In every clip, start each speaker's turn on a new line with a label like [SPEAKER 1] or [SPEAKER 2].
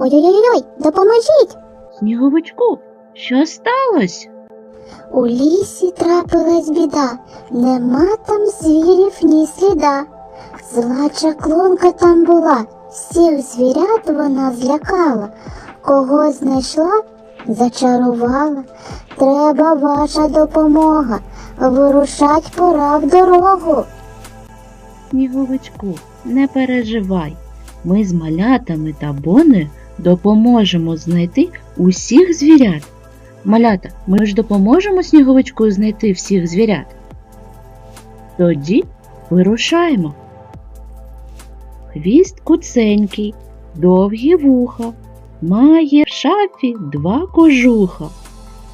[SPEAKER 1] Ой-ой-ой, допоможіть!
[SPEAKER 2] Сніговичку, що сталося?
[SPEAKER 1] У лісі трапилась біда, нема там звірів ні сліда. Зла чаклунка там була, всіх звірят вона злякала, кого знайшла, зачарувала. Треба ваша допомога, вирушать пора в дорогу.
[SPEAKER 2] Сніговичку, не переживай. Ми з малятами та бонею допоможемо знайти усіх звірят. Малята, ми ж допоможемо сніговичку знайти всіх звірят. Тоді вирушаємо. Хвіст куценький, довгі вуха, має в шафі два кожуха.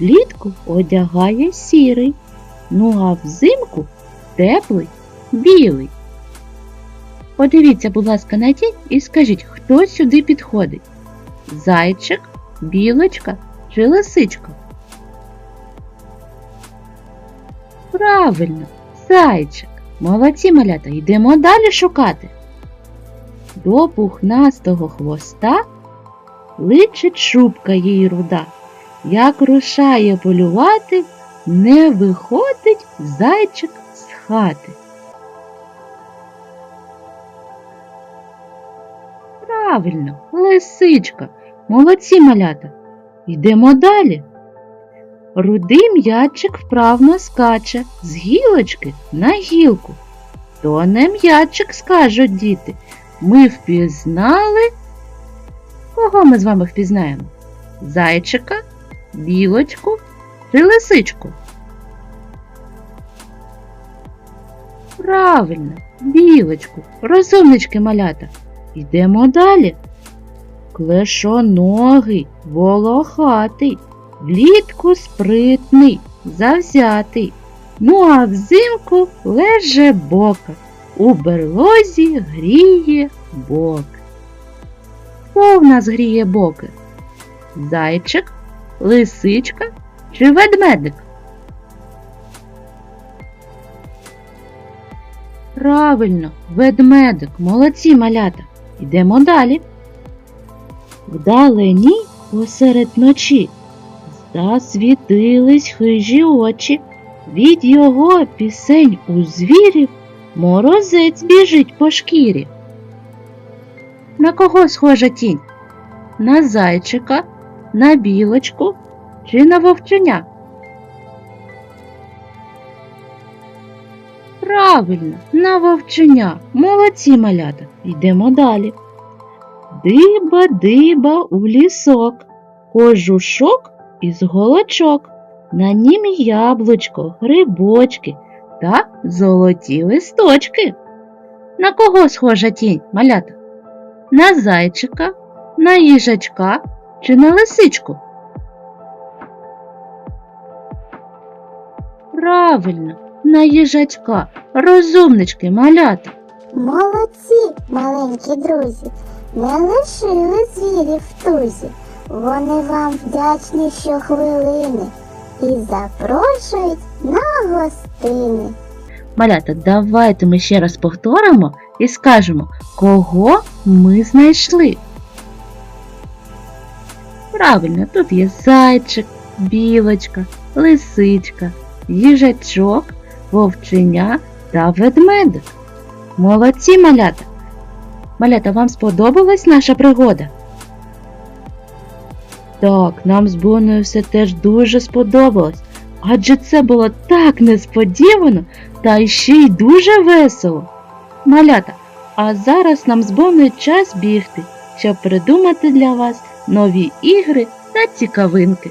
[SPEAKER 2] Влітку одягає сірий, ну а взимку теплий білий. Подивіться, будь ласка, на тінь і скажіть, хто сюди підходить? Зайчик, білочка чи лисичка? Правильно, зайчик. Молодці малята, йдемо далі шукати. До пухнастого хвоста личить шубка їй руда. Як рушає полювати, не виходить зайчик з хати. Правильно, лисичка. Молодці малята. Йдемо далі. Рудий м'ячик вправно скаче з гілочки на гілку. То не м'ячик, скажуть діти. Ми впізнали. Кого ми з вами впізнаємо? Зайчика, білочку чи лисичку? Правильно, білочку, розумнички малята. Йдемо далі. Клешоногий, волохатий, влітку спритний, завзятий. Ну а взимку леже бока, у берлозі гріє бок. Хто в нас гріє боки? Зайчик, лисичка чи ведмедик? Правильно, ведмедик, молодці малята. Йдемо далі. Вдалині посеред ночі засвітились хижі очі. Від його пісень у звірів морозець біжить по шкірі. На кого схожа тінь? На зайчика, на білочку чи на вовченя? Правильно, на вовченя. Молодці малята. Йдемо далі. Диба, диба у лісок, кожушок із голочок, на нім яблучко, грибочки та золоті листочки. На кого схожа тінь, малята? На зайчика, на їжачка чи на лисичку? Правильно, на їжачка, розумнички, малята.
[SPEAKER 1] Молодці, маленькі друзі, не лишили звірів в тузі. Вони вам вдячні щохвилини і запрошують на гостини.
[SPEAKER 2] Малята, давайте ми ще раз повторимо і скажемо, кого ми знайшли. Правильно, тут є зайчик, білочка, лисичка, їжачок, вовченя та ведмедик. Молодці малята! Малята, вам сподобалась наша пригода? Так, нам з Боною все теж дуже сподобалось. Адже це було так несподівано та ще й дуже весело. Малята, а зараз нам з Боною час бігти, щоб придумати для вас нові ігри та цікавинки.